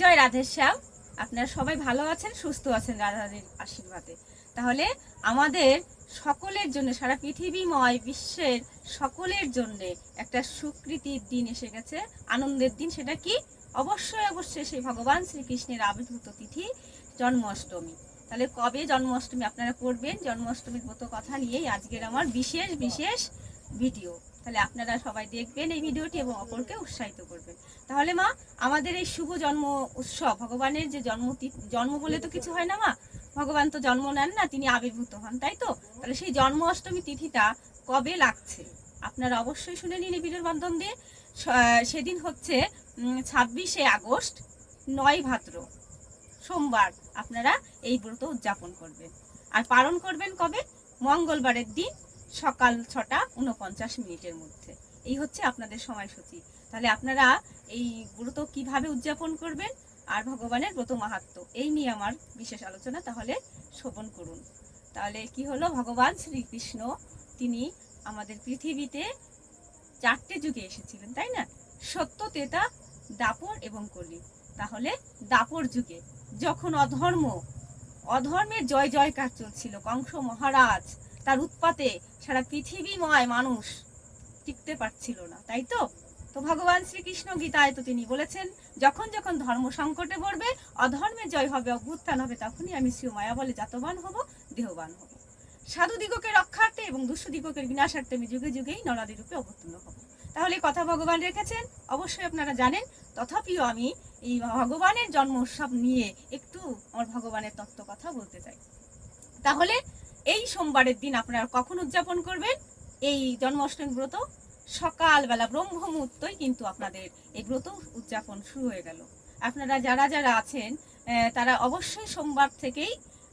জয় রাধেশ্যাম আপনারা সবাই ভালো আছেন, সুস্থ আছেন রাধাদের আশীর্বাদে। তাহলে আমাদের সকলের জন্য, সারা পৃথিবীময় বিশ্বের সকলের জন্য একটা সুকৃতির দিন এসে গেছে। আনন্দের দিন সেটা কি? অবশ্যই অবশ্যই সেই ভগবান শ্রীকৃষ্ণের আবির্ভূত তিথি জন্মাষ্টমী। তাহলে কবে জন্মাষ্টমী আপনারা করবেন জন্মাষ্টমীর মতো কথা নিয়েই আজকের আমার বিশেষ বিশেষ ভিডিও। তাহলে আপনারা সবাই দেখবেন এই ভিডিওটি এবং অপরকে উৎসাহিত করবেন। তাহলে মা, আমাদের এই শুভ জন্ম উৎসব, ভগবানের যে জন্ম জন্ম বলে তো কিছু হয় না মা? ভগবান তো জন্ম নেন না, তিনি আবির্ভূত হন, তাই তো? তাহলে সেই জন্ম অষ্টমী তিথিটা কবে লাগছে? আপনারা অবশ্যই শুনে নিন এই ভিডিওর মাধ্যম দিয়ে। সেদিন হচ্ছে ছাব্বিশে আগস্ট, নয় ভাদ্র, সোমবার আপনারা এই ব্রত উদযাপন করবেন। আর পালন করবেন কবে? মঙ্গলবারের দিন সকাল ছটা উনপঞ্চাশ মিনিটের মধ্যে। এই হচ্ছে আপনাদের সময়সূচি। তাহলে আপনারা এই ব্রত কীভাবে উদযাপন করবেন? আর ভগবানের ব্রত মাহাত্ম, এই নিয়ে আমার বিশেষ আলোচনা, তাহলে শোভন করুন। তাহলে কি হলো? ভগবান শ্রীকৃষ্ণ, তিনি আমাদের পৃথিবীতে চারটে যুগে এসেছিলেন, তাই না? সত্য, তেতা, দাপর এবং কলি। তাহলে দাপর যুগে যখন অধর্ম, অধর্মের জয় জয়কার চলছিল, কংস মহারাজ তার উৎপাতে সারা পৃথিবীময় মানুষ টিকতে পারছিল না, তাই তো? তো ভগবান শ্রীকৃষ্ণ গীতায় তো তিনি বলেছেন, যখন যখন ধর্ম সংকটে পড়বে অধর্মের জয় হবে, অভ্যুত্থান হবে, তখনই আমি শ্রী মায়া বলে জাতবান হব, দেহবান হব। সাধু দিগকে রক্ষার্থে এবং দুষ্ট দিগকের বিনাশার্থে আমি যুগে যুগেই নরাদি রূপে অবতীর্ণ হব। তাহলে কথা ভগবান রেখেছেন, অবশ্যই আপনারা জানেন, তথাপিও আমি এই ভগবানের জন্ম উৎসব নিয়ে একটু আমার ভগবানের তত্ত্ব কথা বলতে চাই। তাহলে এই সোমবারের দিন আপনারা কখন উদযাপন করবেন? এই জন্মাষ্টমী ব্রত সকালবেলা ব্রহ্ম মুহূর্তই কিন্তু আপনাদের এই ব্রত উদযাপন শুরু হয়ে গেল। আপনারা যারা যারা আছেন তারা অবশ্যই সোমবার থেকেই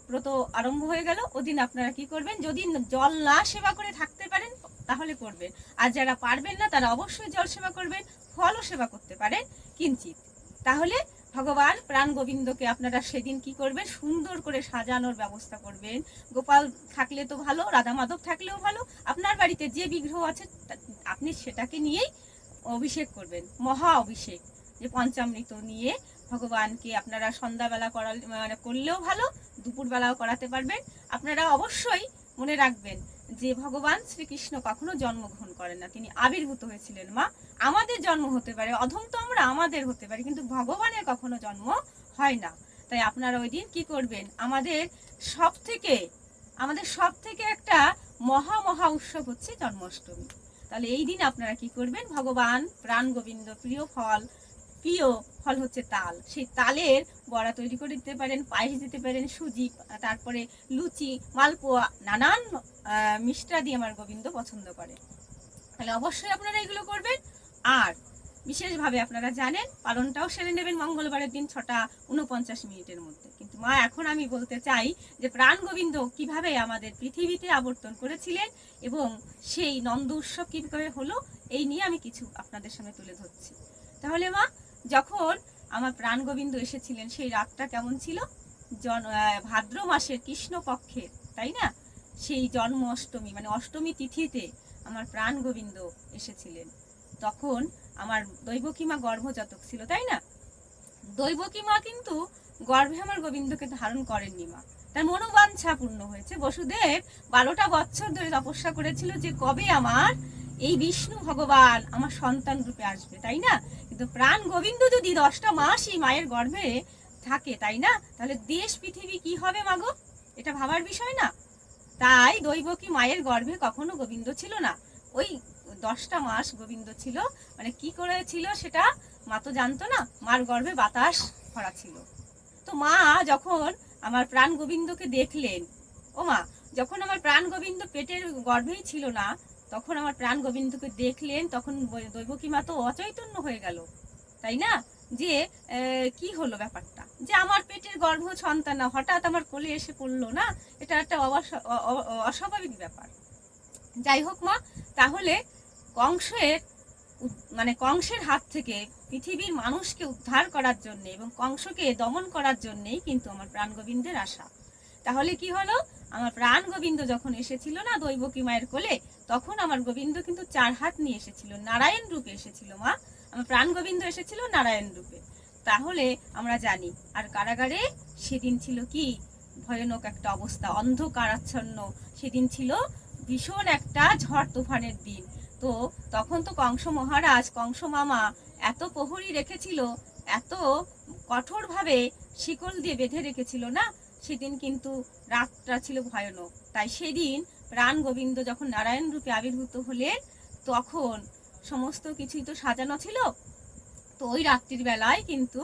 ব্রত আরম্ভ হয়ে গেল। ওদিন আপনারা কি করবেন? যদি জল না সেবা করে থাকতে পারেন, তাহলে করবেন। আর যারা পারবেন না, তারা অবশ্যই জল সেবা করবেন, ফলও সেবা করতে পারেন, কিঞ্চিত। তাহলে ভগবান প্রাণ গোবিন্দকে আপনারা সেদিন কি করবেন? সুন্দর করে সাজানোর ব্যবস্থা করবেন। গোপাল থাকলে তো ভালো, রাধা মাধব থাকলেও ভালো, আপনার বাড়িতে যে বিগ্রহ আছে আপনি সেটাকে নিয়েই অভিষেক করবেন, মহা অভিষেক। যে পঞ্চামৃত নিয়ে ভগবানকে আপনারা সন্ধ্যাবেলা করা মানে করলেও ভালো, দুপুরবেলাও করাতে পারবেন। আপনারা অবশ্যই মনে রাখবেন যে ভগবান শ্রীকৃষ্ণ কখনো জন্মগ্রহণ করেন না, তিনি আবির্ভূত হয়েছিলেন, মা। আমাদের জন্ম হতে পারে, অধম তো আমরা আমাদের হতে পারে, কিন্তু ভগবানের কখনো জন্ম হয় না। তাই আপনারা ওই দিন কি করবেন? আমাদের সব থেকে আমাদের সব থেকে একটা মহা মহা উৎসব হচ্ছে জন্মাষ্টমী। তাহলে এই দিন আপনারা কি করবেন? ভগবান প্রাণ গোবিন্দ প্রিয় ফল প্রিয় ফল হচ্ছে তাল। সেই তালের বড়া তৈরি করে দিতে পারেন পায়েস দিতে পারেন সুজি তারপরে লুচি মালপোয়া নানান আহ, মিষ্টাদি আমার গোবিন্দ পছন্দ করে। তাহলে অবশ্যই আপনারা এগুলো করবেন। আর বিশেষভাবে আপনারা জানেন পালনটাও সেরে নেবেন মঙ্গলবারের দিন ছটা উনপঞ্চাশ মিনিটের মধ্যে। কিন্তু মা এখন আমি বলতে চাই যে প্রাণ গোবিন্দ কীভাবে আমাদের পৃথিবীতে আবর্তন করেছিলেন এবং সেই নন্দ উৎসব কীভাবে হলো এই নিয়ে আমি কিছু আপনাদের সামনে তুলে ধরছি। তাহলে মা যখন আমার প্রাণ গোবিন্দ এসেছিলেন, সেই রাতটা কেমন ছিল? জন ভাদ্র মাসের কৃষ্ণ পক্ষের তাই না? সেই জন্ম অষ্টমী মানে অষ্টমী তিথিতে আমার প্রাণ গোবিন্দ এসেছিলেন। তখন আমার দৈবকী মা গর্ভজাতক ছিল, তাই না? দৈবকী মা কিন্তু গর্ভে আমার গোবিন্দকে ধারণ করেননি মা। তার মনোবাঞ্ছা পূর্ণ হয়েছে। বসুদেব বারোটা বছর ধরে তপস্যা করেছিল যে কবে আমার এই বিষ্ণু ভগবান আমার সন্তান রূপে আসবে, তাই না? কিন্তু প্রাণ গোবিন্দ যদি দশটা মাসই মায়ের গর্ভে থাকে, তাই না? তাহলে দেশ, পৃথিবী কি হবে মাগো? এটা ভাবার বিষয় না। তাই দৈবকী মায়ের গর্ভে কখনো গোবিন্দ ছিল না? ওই দশটা মাস গোবিন্দ ছিল মানে কি করেছিল সেটা মা তো জানতো না, মার গর্ভে বাতাস ভরা ছিল। তো মা যখন আমার প্রাণ গোবিন্দকে দেখলেন ও মা যখন আমার প্রাণ গোবিন্দ পেটের গর্ভেই ছিল না তখন আমার প্রাণ গোবিন্দকে দেখলেন, তখন দৈবকী মা তো অচৈতন্য হয়ে গেল, তাই না? যে কি হলো ব্যাপারটা? যে আমার পেটের গর্ভ সন্তান হঠাৎ আমার কোলে এসে পড়ল না, এটা একটা অস্বাভাবিক ব্যাপার। যাই হোক মা, তাহলে কংসের মানে কংসের হাত থেকে পৃথিবীর মানুষকে উদ্ধার করার জন্য এবং কংসকে দমন করার জন্যেই কিন্তু আমার প্রাণ গোবিন্দের আশা। তাহলে কি হলো? আমার প্রাণ গোবিন্দ যখন এসেছিল না দৈবকী মায়ের কোলে, তখন আমার গোবিন্দ কিন্তু চার হাত নিয়ে এসেছিল, নারায়ণ রূপে এসেছিল মা। আমার প্রাণ গোবিন্দ এসেছিল নারায়ণ রূপে। তাহলে আমরা জানি, আর কারাগারে সেদিন ছিল কি? ভয়ানক একটা অবস্থা, অন্ধকারাচ্ছন্ন। সেদিন ছিল ভীষণ একটা ঝড় তুফানের দিন। তো তখন তো কংস মহারাজ, কংস মামা এত প্রহরী রেখেছিল, এত কঠোরভাবে শিকল দিয়ে বেঁধে রেখেছিল না? সেদিন কিন্তু রাতটা ছিল ভয়ানক। তাই সেদিন প্রাণ গোবিন্দ যখন নারায়ণ রূপে আবির্ভূত হলেন, তখন সমস্ত কিছুই তো সাজানো ছিল। তো ওই রাত্রির বেলায় কিন্তু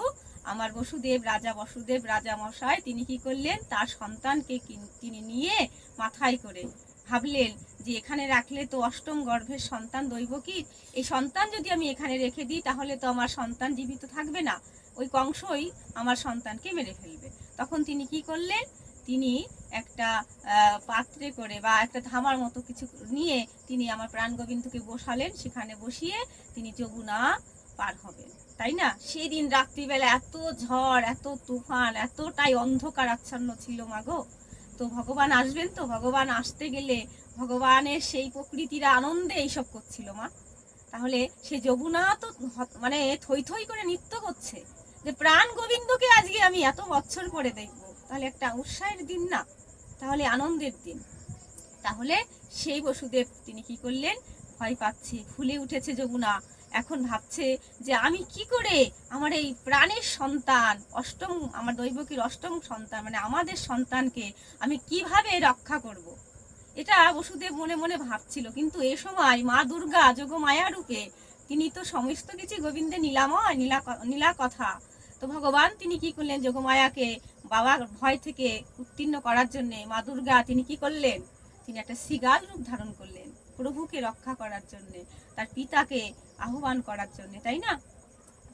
আমার বসুদেব, রাজা বসুদেব, রাজা মশাই তিনি কি করলেন? তার সন্তানকে তিনি নিয়ে মাথায় করে ভাবলেন যে এখানে রাখলে তো অষ্টম গর্ভের সন্তান দৈব কি? এই সন্তান যদি আমি এখানে রেখে দিই, তাহলে তো আমার সন্তান জীবিত থাকবে না। ওই কংসই আমার সন্তানকে মেরে ফেলবে। তখন তিনি কি করলেন? তিনি একটা পাত্রে করে বা একটা ধামার মতো কিছু নিয়ে তিনি আমার প্রাণ গোবিন্দকে বসালেন। সেখানে বসিয়ে তিনি যমুনা পার হবেন। তাই না? সেদিন রাত্রিবেলা এত ঝড়, এত তুফান, এতটাই অন্ধকার আচ্ছন্ন ছিল মাগো তো ভগবান আসবেন তো? ভগবান আসতে গেলে ভগবানের সেই প্রকৃতিরা আনন্দে এইসব করছিল মা। তাহলে সে যমুনা তো মানে থই থই করে নৃত্য করছে। যে প্রাণ গোবিন্দকে আজকে আমি এত বছর পরে দেখব, তাহলে একটা উৎসাহের দিন না? তাহলে আনন্দের দিন। তাহলে সেই বসুদেব তিনি কি করলেন? ভয় পাচ্ছে, ফুলে উঠেছে যমুনা। এখন ভাবছে যে আমি কি করে আমার এই প্রাণের সন্তান, অষ্টম, আমার দৈবকীর অষ্টম সন্তান মানে আমাদের সন্তানকে আমি কীভাবে রক্ষা করব। এটা বসুদেব মনে মনে ভাবছিল, কিন্তু এ সময় মা দুর্গা যোগমায়া রূপে তিনি তো সমস্ত কিছু গোবিন্দে নীলাময় নীলা নীলা কথা তো ভগবান তিনি কি করলেন? যোগমায়াকে বাবার ভয় থেকে উত্তীর্ণ করার জন্য মা দুর্গা তিনি কি করলেন? তিনি একটা সিগাল রূপ ধারণ করলেন প্রভুকে রক্ষা করার জন্য, তার পিতাকে আহ্বান করার জন্য, তাই না?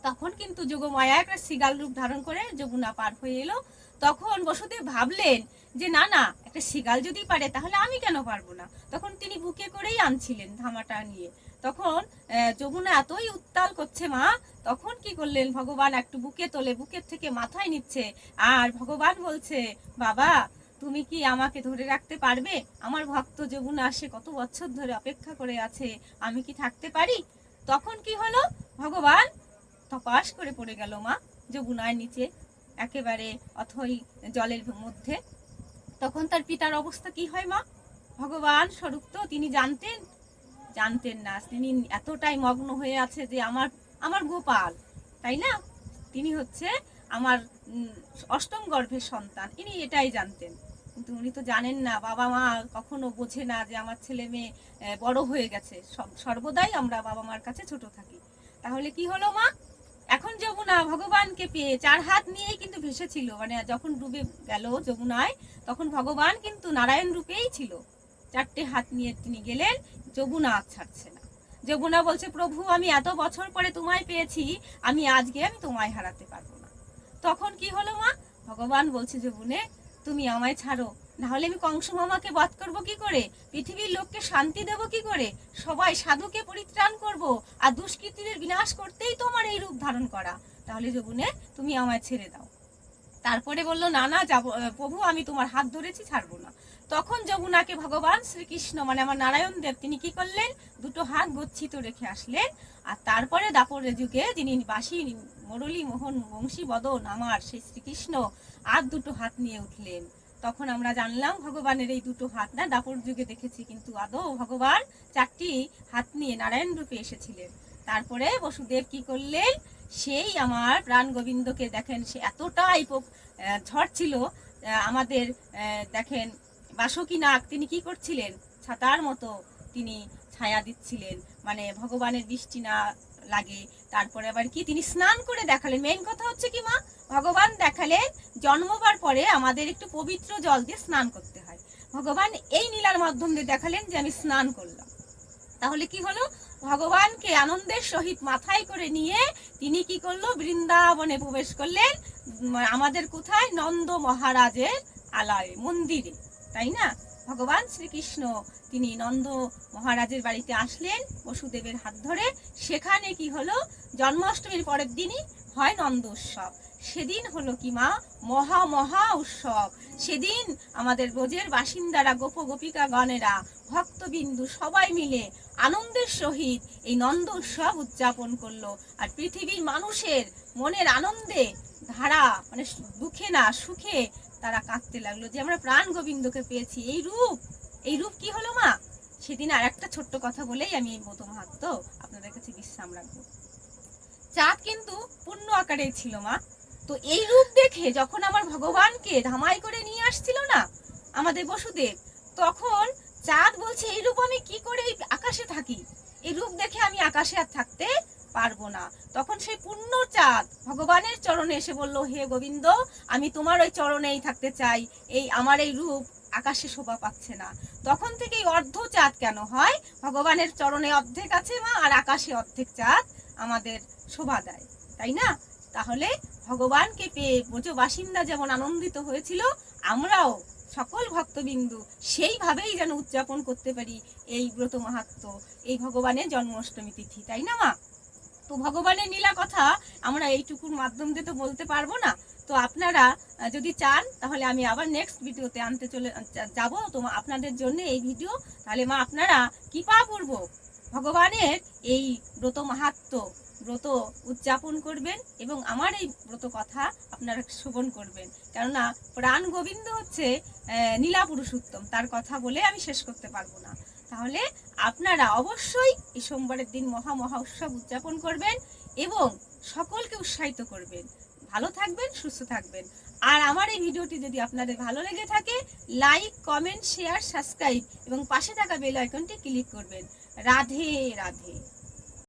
তখন কিন্তু যোগমায়া একটা সিগাল রূপ ধারণ করে যমুনা পার হয়ে এলো। তখন বসুদেব ভাবলেন যে, না না, একটা সিগাল যদি পারে তাহলে আমি কেন পারব না? তখন তিনি বুকে করেই আনছিলেন ধামাটা নিয়ে। তখন যমুনা এতই উত্তাল করছে মা, তখন কি করলেন? ভগবান একটু বুকে তোলে, বুকের থেকে মাথায় নিচ্ছে। আর ভগবান বলছে, বাবা, তুমি কি আমাকে ধরে রাখতে পারবে? আমার ভক্ত যমুনা আসে কত বছর ধরে অপেক্ষা করে আছে, আমি কি থাকতে পারি? তখন কি হলো? ভগবান তপাস করে পড়ে গেল মা, যমুনার নিচে, একেবারে অথই জলের মধ্যে। তখন তার পিতার অবস্থা কি হয় মা? ভগবান স্বরূপ তো, তিনি জানতেন জানতেন না। তিনি এতটাই মগ্ন হয়ে আছে যে আমার আমার গোপাল, তাই না? তিনি হচ্ছে আমার অষ্টম গর্ভের সন্তান। ইনি এটাই জানতেন। কিন্তু উনি তো জানেন না, বাবা মা কখনো বোঝে না যে আমার ছেলে মেয়ে বড় হয়ে গেছে। সর্বদাই আমরা বাবা মার কাছে ছোট থাকি। তাহলে কি হলো মা? এখন যমুনা ভগবানকে পেয়ে চার হাত নিয়েই কিন্তু ভেসেছিল। মানে যখন ডুবে গেল যমুনায়, তখন ভগবান কিন্তু নারায়ণ রূপেই ছিল। চারটে হাত নিয়ে তিনি গেলেন যমুনা আর ছাড়ছে না। যমুনা বলছে, প্রভু, আমি এত বছর পরে তোমায় পেয়েছি, আমি আজকে আমি তোমায় হারাতে পারব না। তখন কি হলো মা? ভগবান বলছে, যমুনে, তুমি আমায় ছাড়ো। নাহলে আমি কংস মামাকে বধ করব কি করে? পৃথিবীর লোককে শান্তি দেব কি করে? সবাই সাধুকে পরিত্রাণ করব আর দুষ্কৃতীদের বিনাশ করতেই তোমার এই রূপ ধারণ করা। তাহলে যমুনে, তুমি আমায় ছেড়ে দাও। তারপরে বলল, না না, যাব, প্রভু, আমি তোমার হাত ধরেছি, ছাড়বো না। তখন যমুনাকে ভগবান শ্রীকৃষ্ণ মানে আমার নারায়ণ দেব, তিনি কি করলেন? দুটো হাত গচ্ছিত রেখে আসলেন। আর তারপরে দাপরে যুগে যিনি বাসী মুরলী মোহন বংশী বদন, আমার সেই শ্রীকৃষ্ণ, আর দুটো হাত নিয়ে উঠলেন। তখন আমরা জানলাম ভগবানের এই দুটো হাত না, দাপর যুগে দেখেছি, কিন্তু আদৌ ভগবান চারটি হাত নিয়ে নারায়ণ রূপে এসেছিলেন। তারপরে বসুদেব কি করলেন? সেই আমার প্রাণ গোবিন্দকে দেখেন, সে এতটাই ঝড় ছিল আমাদের দেখেন বাসকি নাগ তিনি কি করছিলেন? ছাতার মতো তিনি ছায়া দিচ্ছিলেন। মানে ভগবানের বৃষ্টি না লাগে। তারপরে আবার কি? তিনি স্নান করে দেখালেন। মেইন কথা হচ্ছে কি, মা? ভগবান দেখালেন, জন্মবার পরে আমাদের একটু পবিত্র জল দিয়ে স্নান করতে হয়। ভগবান এই নীলার মাধ্যম দিয়ে দেখালেন যে আমি স্নান করলাম। তাহলে কি হলো? ভগবানকে আনন্দের সহিত মাথায় করে নিয়ে তিনি কি করল? বৃন্দাবনে প্রবেশ করলেন আমাদের কোথায়? নন্দ মহারাজের আলয়ে, মন্দিরে। তাই না? ভগবান শ্রীকৃষ্ণ, তিনি নন্দ মহারাজের বাড়িতে আসলেন, বসুদেবের হাত ধরে। সেখানে কি হলো? জন্মাষ্টমীর পরের দিনই হয় নন্দ উৎসব। সেদিন হলো কি মা? মহা মহা উৎসব। সেদিন আমাদের ব্রজের বাসিন্দারা গোপ গোপিকা গণেরা, ভক্তবিন্দু সবাই মিলে আনন্দের সহিত এই নন্দ উৎসব উদযাপন করল। আর পৃথিবীর মানুষের মনের আনন্দে, ধারা মানে দুঃখে না, সুখে তারা কাঁদতে লাগল যে আমরা প্রাণ গোবিন্দকে পেয়েছি। এই রূপ এই রূপ কি হলো মা? সেদিন আর একটা ছোট্ট কথা বলেই আমি এই মতো মাহাত্ম আপনাদের কাছে বিশ্রাম রাখব। চাঁদ কিন্তু পূর্ণ আকারেই ছিল মা। তো এই রূপ দেখে যখন আমার ভগবানকে ধামাই করে নিয়ে আসছিল না আমাদের বসুদেব, তখন চাঁদ বলছে, এই রূপ আমি কি করে আকাশে থাকি? এই রূপ দেখে আমি আকাশে আর থাকতে পারব না। তখন সেই পূর্ণ চাঁদ ভগবানের চরণে এসে বলল, হে গোবিন্দ, আমি তোমার ওই চরণেই থাকতে চাই। এই আমার এই রূপ আকাশে শোভা পাচ্ছে না। তখন থেকে এই অর্ধ চাঁদ কেন হয়? ভগবানের চরণে অর্ধেক আছে মা, আর আকাশে অর্ধেক চাঁদ আমাদের শোভা দেয়। তাই না? তাহলে ভগবানকে পেয়ে ব্রজ বাসিন্দা যেমন আনন্দিত হয়েছিল, আমরাও সকল ভক্তবিন্দু সেইভাবেই যেন উদযাপন করতে পারি এই ব্রত মাহাত্ম, এই ভগবানের জন্মাষ্টমী তিথি। তাই না মা? তো ভগবানের নীলা কথা আমরা এইটুকুর মাধ্যম দিয়ে তো বলতে পারব না। তো আপনারা যদি চান, তাহলে আমি আবার নেক্সট ভিডিওতে আনতে চলে যাব। তো আপনাদের জন্য এই ভিডিও। তাহলে মা, আপনারা কৃপা পূর্বক ভগবানের এই ব্রত মাহাত্ম, ব্রত উদযাপন করবেন এবং আমার এই ব্রত কথা আপনারা শ্রবণ করবেন। কেননা প্রাণ গোবিন্দ হচ্ছে নীলা পুরুষোত্তম। তার কথা বলে আমি শেষ করতে পারব না। তাহলে আপনারা অবশ্যই এই সোমবারের দিন মহা মহা উৎসব উদযাপন করবেন এবং সকলকে উৎসাহিত করবেন। ভালো থাকবেন, সুস্থ থাকবেন। আর আমার এই ভিডিওটি যদি আপনাদের ভালো লেগে থাকে, লাইক, কমেন্ট, শেয়ার, সাবস্ক্রাইব এবং পাশে থাকা বেল আইকনটি ক্লিক করবেন। রাধে রাধে।